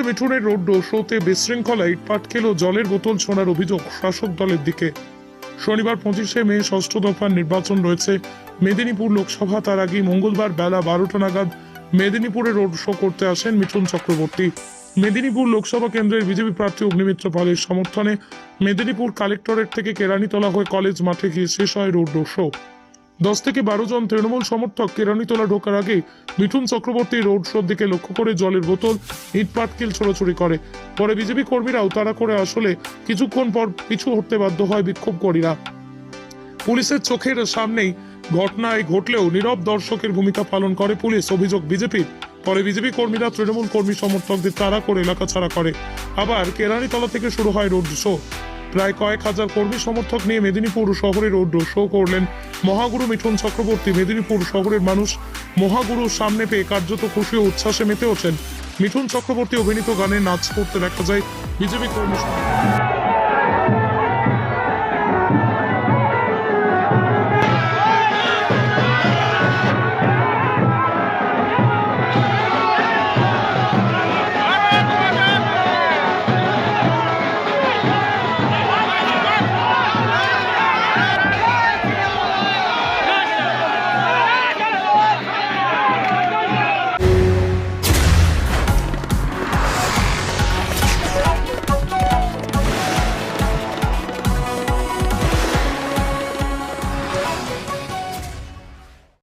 মিঠুনের road শোতে বিশৃঙ্খলা, ইটপাট খেল, জলের বোতল ছোঁড়ার অভিযোগ শাসক দলের দিকে। শনিবার পঁচিশে মে, ষষ্ঠ দফার নির্বাচন রয়েছে। মেদিনীপুর লোকসভা, তার আগে মঙ্গলবার বেলা বারোটা নাগাদ মেদিনীপুরে রোড শো করতে আসেন মিঠুন চক্রবর্তী। মেদিনীপুর লোকসভা কেন্দ্রের বিজেপি প্রার্থী অগ্নিমিত্র পালের সমর্থনে মেদিনীপুর কালেক্টরেট থেকে কেরানীতলা হয়ে কলেজ মাঠে গিয়ে শেষ হয় রোড শো। দশ থেকে বারো জন তৃণমূল সমর্থক কেরানীতলা ঢোকার আগে মিঠুন চক্রবর্তী রোড শোর দিকে লক্ষ্য করে জলের বোতল, ইট পাটকেল ছোড়াছুড়ি করে। পরে বিজেপি কর্মীরাও তারা করে আসলে কিছুক্ষণ পর পিছু হতে বাধ্য হয় বিক্ষোভকারীরা পুলিশের চোখের সামনেই ঘটনায় ঘটলেও নীরব দর্শকের ভূমিকা পালন করে পুলিশ, অভিযোগ বিজেপির। পরে বিজেপি কর্মীরা তৃণমূল কর্মী সমর্থকদের তাড়া করে এলাকা ছাড়া করে। আবার কেরানীতলা থেকে শুরু হয় রোড শো। প্রায় কয়েক হাজার কর্মী সমর্থক নিয়ে মেদিনীপুর শহরে রোড শো করলেন মহাগুরু মিঠুন চক্রবর্তী মেদিনীপুর শহরের মানুষ মহাগুরুর সামনে পেয়ে কার্যত খুশি ও উচ্ছ্বাসে মেতে ওঠেন মিঠুন চক্রবর্তী অভিনীত গানে নাচ করতে দেখা যায় বিজেপি কর্মী।